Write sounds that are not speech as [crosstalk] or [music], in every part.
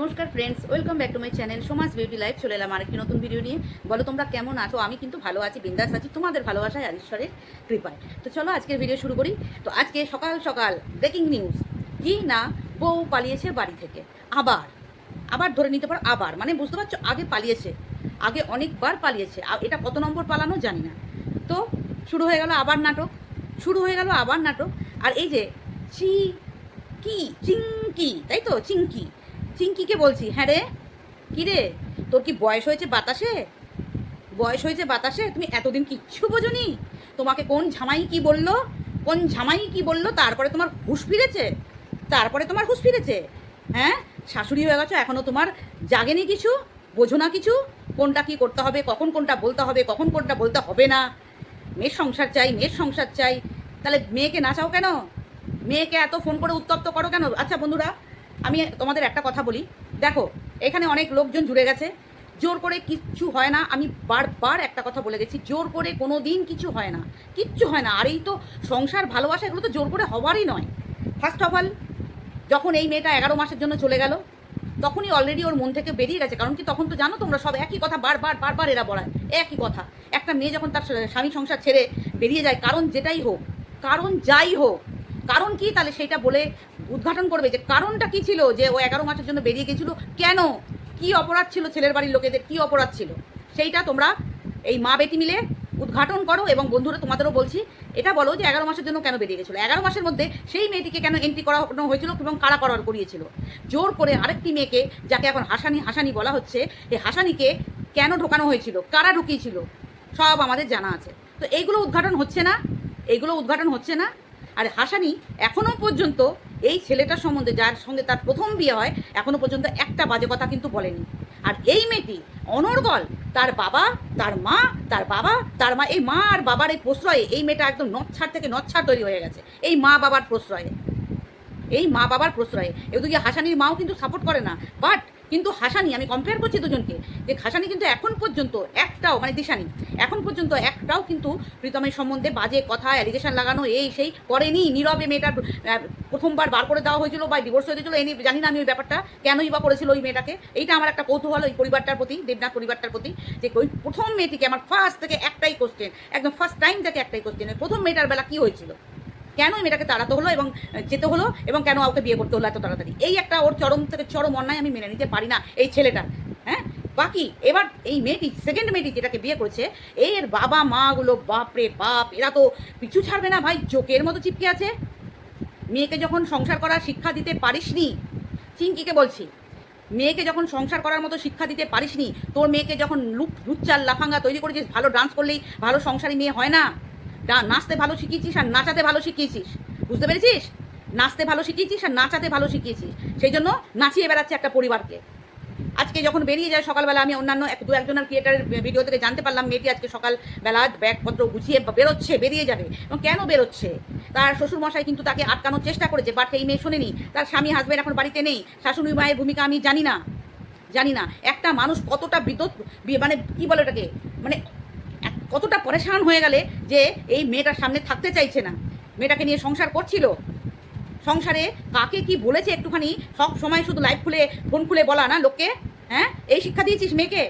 নমস্কার friends welcome back to my channel সমাজ beauty life চলে এলাম আর আরেকটি নতুন ভিডিও নিয়ে। বলো, তোমরা কেমন আছো? আমি কিন্তু ভালো আছি, বিন্দাস আছি। তোমাদের ভালোবাসায় আর ঈশ্বরের কৃপায়। তো চলো, আজকের ভিডিও শুরু করি। তো আজকে সকাল সকাল ব্রেকিং নিউজ কি না বউ পালিয়েছে বাড়ি থেকে। আবার আবার ধরে নিতে পারো, আবার। মানে বুঝতে পারছ, আগে পালিয়েছে। আগে অনেকবার পালিয়েছে। এটা কত নম্বর পালানো জানি না। তো শুরু হয়ে গেল আবার নাটক। শুরু হয়ে গেল আবার নাটক। আর এই যে চি কি চিঙ্কি তাই তো? চিঙ্কি চিঙ্কিকে বলছি হ্যাঁ রে, কী রে? তোর কি বয়স হয়েছে বাতাসে? বয়স হয়েছে বাতাসে? তুমি এতদিন কিচ্ছু বোঝনি? তোমাকে কোন ঝামাই কি বলল? কোন ঝামাই কি বলল? তারপরে তোমার হুঁশ ফিরেছে? তারপরে তোমার হুশ ফিরেছে? হ্যাঁ? শাশুড়ি হয়ে গেছো এখনও তোমার জাগেনি কিছু? বোঝো না কিছু? কোনটা কি করতে হবে? কখন কোনটা বলতে হবে? কখন কোনটা বলতে হবে না? মেয়ের সংসার চাই, মেয়ের সংসার চাই। তাহলে মেয়েকে নাচাও কেন? মেয়েকে এত ফোন করে উত্তপ্ত করো কেন? আচ্ছা বন্ধুরা আমি তোমাদের একটা কথা বলি। দেখো, এখানে অনেক লোকজন জুড়ে গেছে। জোর করে কিচ্ছু হয় না। আমি বারবার একটা কথা বলে গেছি, জোর করে কোনো দিন কিছু হয় না। কিচ্ছু হয় না। আর এই তো সংসার ভালোবাসা, এগুলো তো জোর করে হওয়ারই নয়। ফার্স্ট অফ অল যখন এই মেয়েটা এগারো মাসের জন্য চলে গেল, তখনই অলরেডি ওর মন থেকে বেরিয়ে গেছে। কারণ কি তখন তো জানো তোমরা সব একই কথা বারবার বারবার এরা বলায়। একই কথা। একটা মেয়ে যখন তার স্বামী সংসার ছেড়ে বেরিয়ে যায়, কারণ যেটাই হোক, কারণ যাই হোক, কারণ কি তাহলে সেটা বলে উদ্ঘাটন করবে যে কারণটা কি ছিল যে ও এগারো মাসের জন্য বেরিয়ে গেছিল? কেন? কি অপরাধ ছিল ছেলের বাড়ির লোকেদের? কি অপরাধ ছিল? সেইটা তোমরা এই মা বেটি মিলে উদ্ঘাটন করো এবং বন্ধুরা, তোমাদেরও বলছি, এটা বলো যে এগারো মাসের জন্য কেন বেরিয়ে গেছিল? এগারো মাসের মধ্যে সেই মেয়েটিকে কেন এন্ট্রি করানো হয়েছিল এবং কারা করার করিয়েছিল? জোর করে আরেকটি মেয়েকে, যাকে এখন হাসানি হাসানি বলা হচ্ছে, এই হাসানিকে কেন ঢোকানো হয়েছিল? কারা ঢুকিয়েছিল? সব আমাদের জানা আছে। তো এইগুলো উদ্ঘাটন হচ্ছে না? এইগুলো উদ্ঘাটন হচ্ছে না? আর হাসানি এখনও পর্যন্ত এই ছেলেটার সম্বন্ধে, যার সঙ্গে তার প্রথম বিয়ে হয় এখনও পর্যন্ত একটা বাজে কথা কিন্তু বলেনি। আর এই মেয়েটি অনর্গল, তার বাবা, তার মা, তার বাবা, তার মা, এই মা আর বাবার এই প্রশ্রয়ে এই মেয়েটা একদম নচ্ছাড় থেকে নচ্ছাড় তৈরি হয়ে গেছে। এই মা বাবার প্রশ্রয়ে। এই মা বাবার প্রশ্রয়ে। এদিকে হাসানির মাও কিন্তু সাপোর্ট করে না। বাট কিন্তু হাসানি, আমি কম্পেয়ার করছি দুজনকে, যে হাসানি কিন্তু এখন পর্যন্ত একটাও মানে দিশানি, এখন পর্যন্ত একটাও কিন্তু প্রীতমের সম্বন্ধে বাজে কথা অ্যালিগেশন লাগানো, এই সেই করেনি, নীরবে মেয়েটার প্রথমবার বার করে দেওয়া হয়েছিল বা ডিভোর্স হয়ে গেছিল এই জানি না আমি ওই ব্যাপারটা, কেনই বা করেছিল ওই মেয়েটাকে, এইটা আমার একটা কৌতূহল ওই পরিবারটার প্রতি, দেবনাথ পরিবারটার প্রতি, যে ওই প্রথম মেয়েটিকে আমার ফার্স্ট থেকে একটাই কোশ্চেন একদম ফার্স্ট টাইম থেকে একটাই কোশ্চেন প্রথম মেয়েটার বেলা কী হয়েছিল? কেন মেয়েটাকে তাড়াতে হলো এবং যেতে হলো এবং কেন ওকে বিয়ে করতে হলো এত তাড়াতাড়ি? এই একটা ওর চরম থেকে চরম অন্যায় আমি মেনে নিতে পারি না এই ছেলেটার হ্যাঁ? বাকি, এবার এই মেয়েটি সেকেন্ড মেয়েটি যেটাকে বিয়ে করেছে, এর বাবা মাগুলো বাপরে বাপ, এরা তো পিছু ছাড়বে না ভাই জোকের মতো চিপকে আছে। মেয়েকে যখন সংসার করার শিক্ষা দিতে পারিসনি, চিঙ্কিকে বলছি, মেয়েকে যখন সংসার করার মতো শিক্ষা দিতে পারিসনি, তোর মেয়েকে যখন লুক লুচ্চাল লাফাঙ্গা তৈরি করেছিস, ভালো ডান্স করলেই ভালো সংসারী মেয়ে হয় না। নাচতে ভালো শিখিয়েছিস আর নাচাতে ভালো শিখিয়েছিস। বুঝতে পেরেছিস? নাচতে ভালো শিখিয়েছিস আর নাচাতে ভালো শিখিয়েছিস। সেই জন্য নাচিয়ে বেড়াচ্ছে একটা পরিবারকে। আজকে যখন বেরিয়ে যায় সকালবেলা, আমি অন্যান্য এক, দু একজনের ক্রিয়েটারের ভিডিও থেকে জানতে পারলাম, মেয়েটি আজকে সকালবেলা ব্যাগপত্র গুছিয়ে বেরোচ্ছে, বেরিয়ে যাবে। এবং কেন বেরোচ্ছে? তার শ্বশুরমশাই কিন্তু তাকে আটকানোর চেষ্টা করেছে বাট এই মেয়ে শোনেনি। তার স্বামী হাজবেন্ড এখন বাড়িতে নেই। শাশুড়ি মায়ের ভূমিকা আমি জানি না। জানি না। একটা মানুষ কতটা বিদ্যুৎ মানে কি বলে ওটাকে? মানে কতটা পরেশান হয়ে গেলে যে এই মেয়েটার সামনে থাকতে চাইছে না? মেয়েটাকে নিয়ে সংসার করছিল? সংসারে কাকে কি বলেছে একটুখানি? সব সময় শুধু লাইভ খুলে ফোন খুলে বলা না লোককে? হ্যাঁ? এই শিক্ষা দিয়েছিস মেয়েকে?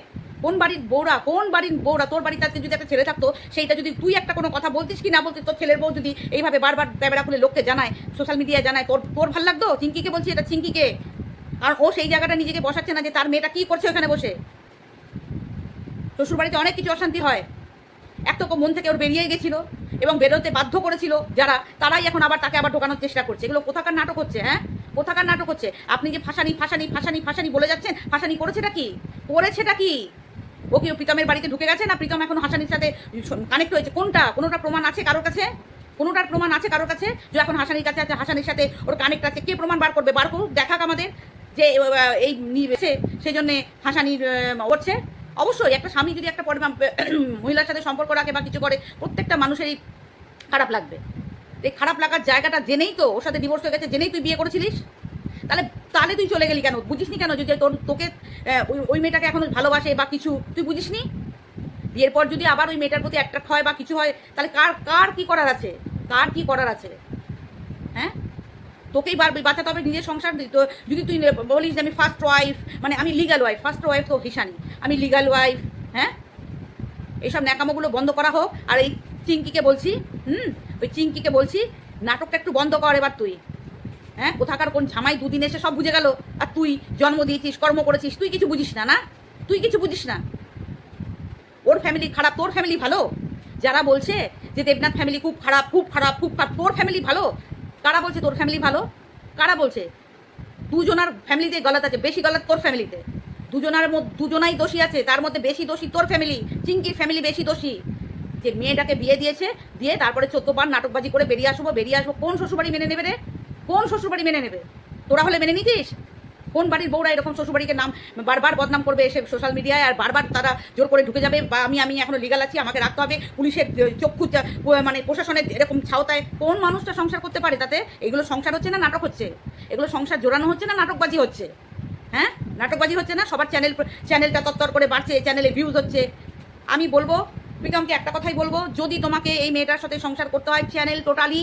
কোন বাড়ির বউরা, কোন বাড়ির বউরা তোর বাড়িতে যদি একটা ছেলে থাকতো, সেইটা যদি তুই একটা কোনো কথা বলতিস কি না বলতিস, তোর ছেলের বউ যদি এইভাবে বারবার ব্যাবেরা খুলে লোককে জানায় সোশ্যাল মিডিয়ায় জানায়, তোর তোর ভালো লাগতো? চিঙ্কিকে বলছি এটা চিঙ্কিকে। আর ও সেই জায়গাটা নিজেকে বসাচ্ছে না যে তার মেয়েটা কি করছে ওখানে বসে? শ্বশুরবাড়িতে অনেক কিছু অশান্তি হয়। এক তো মন থেকে ওর বেরিয়ে গেছিল এবং বেরোতে বাধ্য করেছিল যারা, তারাই এখন আবার তাকে আবার ঢোকানোর চেষ্টা করছে। এগুলো কোথাকার নাটক হচ্ছে হ্যাঁ? কোথাকার নাটক হচ্ছে? আপনি যে ফাঁসানি ফাঁসানি ফাঁসানি ফাঁসানি বলে যাচ্ছেন, ফাঁসানি করেছেটা কি? করেছেটা কি? ও কি প্রীতমের বাড়িতে ঢুকে গেছে না প্রীতম এখন হাসানির সাথে কানেক্ট হয়েছে? কোনটা? কোনোটা প্রমাণ আছে কারোর কাছে? কোনোটার প্রমাণ আছে কারোর কাছে? যে এখন হাসানির কাছে আছে, হাসানির সাথে ওর কানেক্ট আছে। কে প্রমাণ বার করবে? বার করুক, দেখাক আমাদের। যে এই নিয়েছে সেই জন্যে হাসানির ওঠছে অবশ্যই একটা স্বামী যদি একটা পরি- [clears throat] মহিলার সাথে সম্পর্ক রাখে বা কিছু করে, প্রত্যেকটা মানুষেরই খারাপ লাগবে। এই খারাপ লাগার জায়গাটা জেনেই তো, ওর সাথে ডিভোর্স হয়ে গেছে, জেনেই তুই বিয়ে করেছিলিস। তাহলে তাহলে তুই চলে গেলি কেন? বুঝিসনি কেন যে তোর, তোকে ওই ওই মেয়েটাকে এখন ভালোবাসে বা কিছু? তুই বুঝিসনি? বিয়ের পর যদি আবার ওই মেয়েটার প্রতি অ্যাট্রাক্ট হয় বা কিছু হয়, তাহলে কার কার কি করার আছে? কার কি করার আছে? হ্যাঁ? তোকেই বাঁচাতে হবে, নিজের সংসার তো যদি তুই বলিস যে আমি ফার্স্ট ওয়াইফ মানে আমি লিগাল ওয়াইফ ফার্স্ট ওয়াইফ তো হিসানি। আমি লিগাল ওয়াইফ হ্যাঁ? এইসব ন্যাকামোগুলো বন্ধ করা হোক, আর এই চিঙ্কিকে বলছি, হুম? ওই চিঙ্কিকে বলছি, নাটকটা একটু বন্ধ কর এবার তুই। হ্যাঁ? কোথাকার কোন ঝামাই দুদিন এসে সব বুঝে গেল, আর তুই জন্ম দিয়েছিস, কর্ম করেছিস, তুই কিছু বুঝিস না না? তুই কিছু বুঝিস না। ওর ফ্যামিলি খারাপ, তোর ফ্যামিলি ভালো? যারা বলছে যে দেবনাথ ফ্যামিলি খুব খারাপ খুব খারাপ খুব খারাপ, তোর ফ্যামিলি ভালো? কারা বলছে তোর ফ্যামিলি ভালো? কারা বলছে? দুজনার ফ্যামিলিতে গলাত আছে, বেশি গলাত তোর ফ্যামিলিতে। দুজনার মধ্যে দুজনাই দোষী আছে, তার মধ্যে বেশি দোষী তোর ফ্যামিলি চিঙ্কির ফ্যামিলি বেশি দোষী। যে মেয়েটাকে বিয়ে দিয়েছে, দিয়ে তারপরে চোদ্দবার নাটকবাজি করে বেরিয়ে আসব বেরিয়ে আসব, কোন শ্বশুরবাড়ি মেনে নেবে রে? কোন শ্বশুরবাড়ি মেনে নেবে? তোরা হলে মেনে নিতিস? কোন বাড়ির বউরা এরকম শ্বশুরবাড়িকে নাম বারবার বদনাম করবে এসে সোশ্যাল মিডিয়ায় আর বারবার তারা জোর করে ঢুকে যাবে? বা আমি আমি এখনও লিগাল আছি, আমাকে রাখতে হবে। পুলিশের চক্ষু মানে প্রশাসনের এরকম ছাওতায় কোন মানুষটা সংসার করতে পারে তাতে? এগুলো সংসার হচ্ছে না, নাটক হচ্ছে? এগুলো সংসার জোরানো হচ্ছে না, নাটকবাজি হচ্ছে? হ্যাঁ? নাটকবাজি হচ্ছে না? সবার চ্যানেল চ্যানেলটা তত্তর করে বাড়ছে চ্যানেলে ভিউজ হচ্ছে। আমি বলব প্রীতমকে একটা কথাই বলব, যদি তোমাকে এই মেয়েটার সাথে সংসার করতে হয় চ্যানেল টোটালি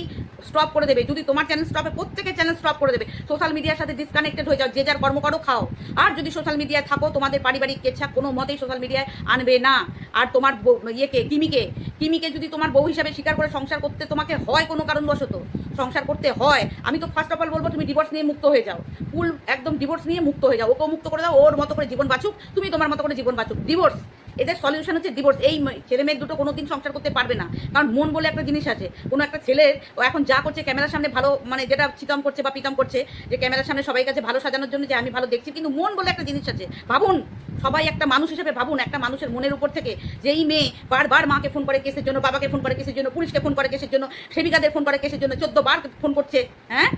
স্টপ করে দেবে। যদি তোমার চ্যানেল স্টপে প্রত্যেকের চ্যানেল স্টপ করে দেবে সোশ্যাল মিডিয়ার সাথে ডিসকানেক্টেড হয়ে যাও, যে যার কর্ম করো, খাও। আর যদি সোশ্যাল মিডিয়ায় থাকো, তোমাদের পারিবারিক কেচ্ছা কোনো মতেই সোশ্যাল মিডিয়ায় আনবে না। আর তোমার ইয়েকে, কিমিকে কিমিকে যদি তোমার বউ হিসাবে স্বীকার করে সংসার করতে তোমাকে হয় কোনো কারণবশত, সংসার করতে হয়, আমি তো ফার্স্ট অফ অল বলব, তুমি ডিভোর্স নিয়ে মুক্ত হয়ে যাও। ফুল একদম ডিভোর্স নিয়ে মুক্ত হয়ে যাও। ওকেও মুক্ত করে দাও, ওর মতো করে জীবন বাঁচুক, তুমি তোমার মতো করে জীবন বাঁচুক। ডিভোর্স এদের সলিউশন হচ্ছে ডিভোর্স এই ছেলে মেয়ে দুটো কোনোদিন সংসার করতে পারবে না। কারণ মন বলে একটা জিনিস আছে, কোনো একটা ছেলের ও এখন যা করছে ক্যামেরার সামনে ভালো মানে যেটা চিতম করছে বা পিতম করছে, যে ক্যামেরার সামনে সবাই কাছে ভালো সাজানোর জন্য যে আমি ভালো দেখছি, কিন্তু মন বলে একটা জিনিস আছে। ভাবুন, সবাই একটা মানুষ হিসেবে ভাবুন, একটা মানুষের মনের উপর থেকে যেই মেয়ে বারবার মাকে ফোন করে কেসের জন্য, বাবাকে ফোন করে কেসের জন্য পুলিশকে ফোন করে কেসের জন্য, সেবিকাদের ফোন করে কেসের জন্য, চোদ্দ বার ফোন করছে হ্যাঁ?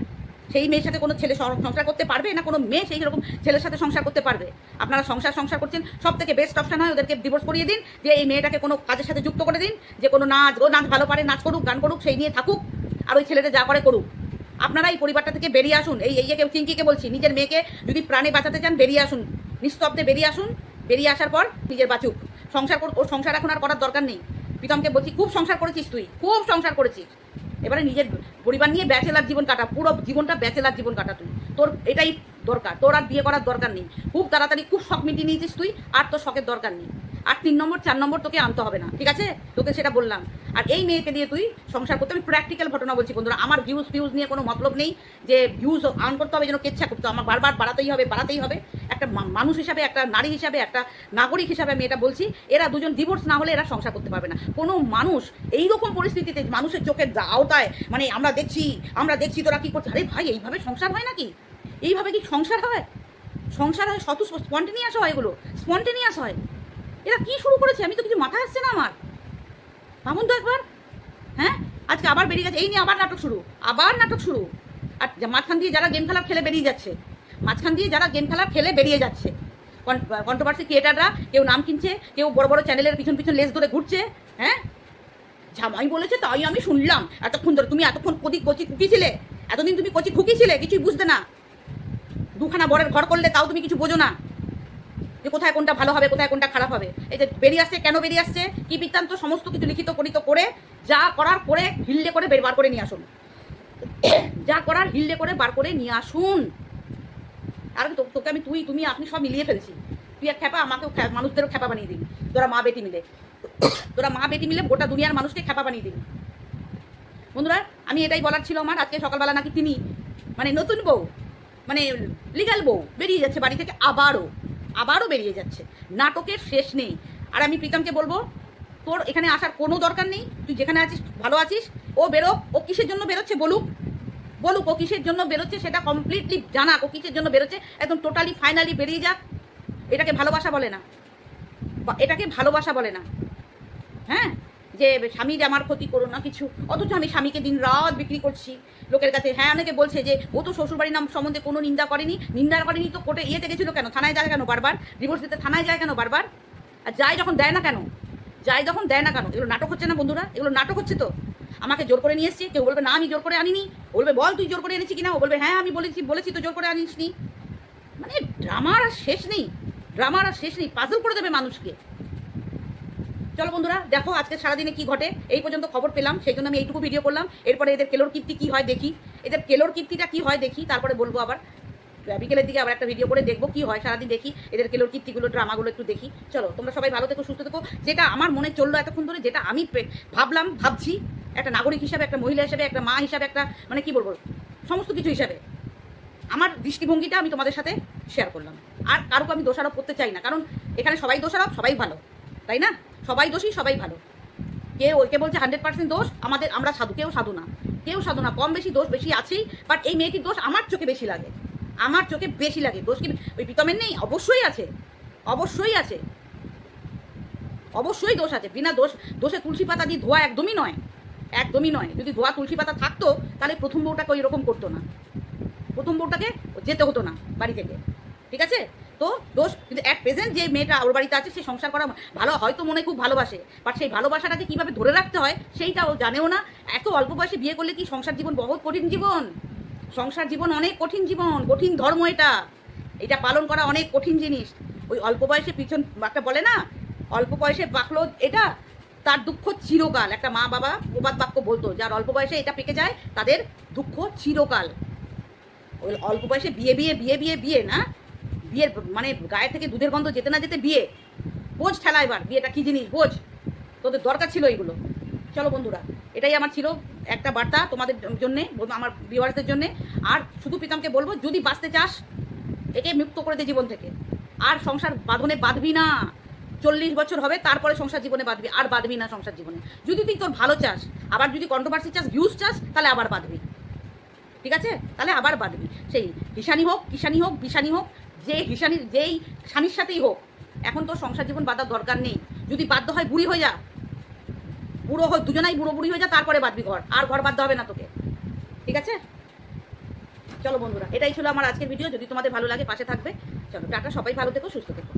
সেই মেয়ের সাথে কোনো ছেলে সংসার করতে পারবে না? কোনো মেয়ে সেই রকম ছেলের সাথে সংসার করতে পারবে? আপনারা সংসার সংসার করছেন সব থেকে বেস্ট অপশন হয় ওদেরকে ডিভোর্স করিয়ে দিন যে এই মেয়েটাকে কোনো কাজের সাথে যুক্ত করে দিন, যে কোনো নাচ, ও নাচ ভালো পারে, নাচ করুক, গান করুক, সেই নিয়ে থাকুক, আর ওই ছেলেটা যা করে করুক। আপনারা এই পরিবারটা থেকে বেরিয়ে আসুন। এই ইয়েকে চিঙ্কিকে বলছি, নিজের মেয়েকে যদি প্রাণে বাঁচাতে চান, বেরিয়ে আসুন। নিস্তব্ধে বেরিয়ে আসুন। বেরিয়ে আসার পর নিজের বাঁচুক। সংসার ওর সংসার এখন আর করার দরকার নেই। প্রীতমকে বলছি, খুব সংসার করেছিস তুই, খুব সংসার করেছিস। এবারে নিজের পরিবার নিয়ে ব্যাচেলার জীবন কাটা, পুরো জীবনটা ব্যাচেলার জীবন কাটা তুই। তোর এটাই দরকার, তোর আর বিয়ে করার দরকার নেই। খুব তাড়াতাড়ি, খুব শখ মিটিয়ে নিয়েছিস তুই, আর তোর শখের দরকার নেই। আর তিন নম্বর, চার নম্বর তোকে আনতে হবে না, ঠিক আছে? তোকে সেটা বললাম। আর এই মেয়েকে দিয়ে তুই সংসার করতে, আমি প্র্যাকটিক্যাল ঘটনা বলছি বন্ধুরা, আমার ভিউজ ফিউজ নিয়ে কোনো মতলব নেই যে ভিউজ আর্ন করতে হবে যেন কেচ্ছা করতে আমার বারবার বাড়াতেই হবে বাড়াতেই হবে। একটা মানুষ হিসাবে, একটা নারী হিসাবে, একটা নাগরিক হিসাবে আমি এটা বলছি, এরা দুজন ডিভোর্স না হলে এরা সংসার করতে পারবে না। কোনো মানুষ এই রকম পরিস্থিতিতে মানুষের চোখের আওতায় মানে আমরা দেখছি আমরা দেখছি তোরা কী করছে আরে ভাই, এইভাবে সংসার হয় নাকি? এইভাবে কি সংসার হয়? সংসার হয় শত স্পন্টেনিয়াস হয় এগুলো। স্পন্টেনিয়াস হয়। এরা কি শুরু করেছে? আমি তো কিছু মাথায় আসছে না আমার। ভাবুন তো একবার। হ্যাঁ? আজকে আবার বেরিয়ে গেছে। এই নিয়ে আবার নাটক শুরু। আবার নাটক শুরু। আর মাঝখান দিয়ে যারা গেম খেলা খেলে বেরিয়ে যাচ্ছে। মাঝখান দিয়ে যারা গেম খেলা খেলে বেরিয়ে যাচ্ছে। কন্ট্রোভার্সি ক্রিয়েটাররা কেউ নাম কিনছে, কেউ বড় বড় চ্যানেলের পিছন পিছন লেস ধরে ঘুরছে হ্যাঁ? জামাই বলেছে তাই আমি শুনলাম। এতক্ষণ ধরে তুমি এতক্ষণ কদি কচি খুকি ছিলে এতদিন তুমি কচি খুকি ছিলে কিছুই বুঝতে না। দুখানা বরের ঘর করলে তাও তুমি কিছু বোঝো না। যে কোথায় কোনটা ভালো হবে, কোথায় কোনটা খারাপ হবে। এই যে বেরিয়ে আসছে, কেন বেরিয়ে আসছে, কি বৃত্তান্ত, সমস্ত কিছু লিখিত করিত করে যা করার করে হিল্লে করে বের বার করে নিয়ে আসুন। যা করার হিল্লে করে বার করে নিয়ে আসুন। আর তোকে আমি, তুই, তুমি, আপনি সব মিলিয়ে ফেলছি। তুই এক খ্যাপা, আমাকেও মানুষদেরও খ্যাপা বানিয়ে দিবি। তোরা মা বেটি মিলে। তোরা মা বেটি মিলে গোটা দুনিয়ার মানুষকে খ্যাপা বানিয়ে দিবি। বন্ধুরা, আমি এটাই বলার ছিল আমার। আজকে সকালবেলা নাকি তিনি মানে নতুন বউ মানে লিগাল বউ, বেরিয়ে যাচ্ছে বাড়ি থেকে আবারও। আবারও বেরিয়ে যাচ্ছে। নাটকের শেষ নেই। আর আমি প্রীতমকে বলব, তোর এখানে আসার কোনো দরকার নেই। তুই যেখানে আছিস, ভালো আছিস। ও বেরো ও কিসের জন্য বেরোচ্ছে বলুক। বলুক ও কিসের জন্য বেরোচ্ছে সেটা কমপ্লিটলি জানাক। ও কিসের জন্য বেরোচ্ছে, একদম টোটালি ফাইনালি বেরিয়ে যাক। এটাকে ভালোবাসা বলে না। এটাকে ভালোবাসা বলে না। হ্যাঁ? যে স্বামীর আমার ক্ষতি করো না কিছু। অথচ আমি স্বামীকে দিন রাত বিক্রি করছি। লোকের কাছে হ্যাঁ অনেকে বলছে যে, ও তো শ্বশুরবাড়ির নাম সম্বন্ধে কোনো নিন্দা করেনি। নিন্দা করেনি তো কোর্টে ইয়েতে গেছিল কেন? থানায় যায় কেন বারবার? ডিভোর্স দিতে থানায় যায় কেন বারবার? আর যায় যখন দেয় না কেন? যায় যখন দেয় না কেন? এগুলো নাটক হচ্ছে না বন্ধুরা? এগুলো নাটক হচ্ছে তো। আমাকে জোর করে নিয়ে এসছে। কেউ বলবে, না, আমি জোর করে আনিনি। বলবে, বল, তুই জোর করে এনেছি কিনা? ও বলবে হ্যাঁ আমি বলেছি বলেছি তো জোর করে আনিসনি। মানে ড্রামার আর শেষ নেই। ড্রামার আর শেষ নেই। পাজল করে দেবে মানুষকে। চলো বন্ধুরা, দেখো আজকে সারাদিনে কি ঘটে। এই পর্যন্ত খবর পেলাম, সেই জন্য আমি এইটুকু ভিডিও করলাম। এরপরে এদের কেলোর কীর্তি কী হয় দেখি। এদের কেলোর কীর্তিটা কী হয় দেখি, তারপরে বলব আবার। বিকেলের দিকে আবার একটা ভিডিও করে দেখব কি হয়, সারাদিন দেখি। এদের কেলোর কীর্তিগুলো ড্রামাগুলো একটু দেখি। চলো, তোমরা সবাই ভালো থেকো, সুস্থ থেকো। যেটা আমার মনে চলল এতক্ষণ ধরে, যেটা আমি ভাবলাম, ভাবছি, একটা নাগরিক হিসাবে, একটা মহিলা হিসাবে, একটা মা হিসাবে, একটা মানে কি বলব, সমস্ত কিছু হিসাবে। আমার দৃষ্টিভঙ্গিটা আমি তোমাদের সাথে শেয়ার করলাম। আর কারোকে আমি দোষারোপ করতে চাই না, কারণ এখানে সবাই দোষারোপ, সবাই ভালো, তাই না? সবাই দোষী, সবাই ভালো। কে ওইকে বলছে হান্ড্রেড পার্সেন্ট দোষ, আমাদের, আমরা সাধু, কেউ সাধু না। কেউ সাধু না, কম বেশি দোষ বেশি আছেই বাট এই মেয়েটির দোষ আমার চোখে বেশি লাগে। আমার চোখে বেশি লাগে। দোষ কি, ওই প্রীতমের নেই? অবশ্যই আছে। অবশ্যই আছে। অবশ্যই দোষ আছে। বিনা দোষ, দোষে তুলসী পাতা দিয়ে ধোয়া একদমই নয়। একদমই নয়। যদি ধোয়া তুলসী পাতা থাকতো, তাহলে প্রথম বউটাকে ওই রকম করতো না। প্রথম বউটাকে যেতে হতো না বাড়ি থেকে। ঠিক আছে? তো দোষ। কিন্তু অ্যাট প্রেজেন্ট যে মেয়েটা ওর বাড়িতে আছে, সে সংসার করা ভালো, হয়তো মনে খুব ভালোবাসে। বাট সেই ভালোবাসাটাকে কীভাবে ধরে রাখতে হয়, সেইটা ও জানেও না। এত অল্প বয়সে বিয়ে করলে কি সংসার জীবন বহুত কঠিন জীবন? সংসার জীবন অনেক কঠিন জীবন, কঠিন ধর্ম এটা। এটা পালন করা অনেক কঠিন জিনিস। ওই অল্প বয়সে পিছন একটা বলে না? অল্প বয়সে বাকলো এটা, তার দুঃখ চিরকাল। একটা মা বাবা প্রবাদ বাক্য বলতো, যার অল্প বয়সে এটা পেকে যায়, তাদের দুঃখ চিরকাল। ওই অল্প বয়সে বিয়ে বিয়ে বিয়ে বিয়ে বিয়ে না? বিয়ের মানে গায়ে থেকে দুধের গন্ধ যেতে না যেতে বিয়ে। বোঝ ঠেলা এবার, বিয়েটা কী জিনিস, বোঝ। তোদের দরকার ছিল এইগুলো। চলো বন্ধুরা, এটাই আমার ছিল একটা বার্তা তোমাদের জন্যে আমার ভিউয়ার্সদের জন্যে। আর শুধু প্রীতমকে বলব, যদি বাঁচতে চাস, একে মুক্ত করে দে জীবন থেকে। আর সংসার বাঁধনে বাঁধবি না। চল্লিশ বছর হবে, তারপরে সংসার জীবনে বাঁধবি। আর বাঁধবি না সংসার জীবনে। যদি তুই তোর ভালো চাস, আবার যদি কন্ট্রোভার্সি চাস ভিউজ চাস, তাহলে আবার বাঁধবি। ঠিক আছে? তাহলে আবার বাঁধবি। সেই হিসানি হোক কিষানি হোক বিশানি হোক, যে হিসানি, যেই স্বামীর সাথেই হোক, এখন তোর সংসার জীবন বাঁধার দরকার নেই। যদি বাধ্য হয় বুড়ি হয়ে যা। বুড়ো হয়, দুজনাই বুড়ো বুড়ি হয়ে যা, তারপরে বাঁধবি ঘর। আর ঘর বাঁধতে হবে না তোকে। ঠিক আছে? চলো বন্ধুরা, এটাই ছিল আমার আজকের ভিডিও যদি তোমাদের ভালো লাগে, পাশে থাকবে। চলো, টাটা, সবাই ভালো থেকো, সুস্থ থেকো।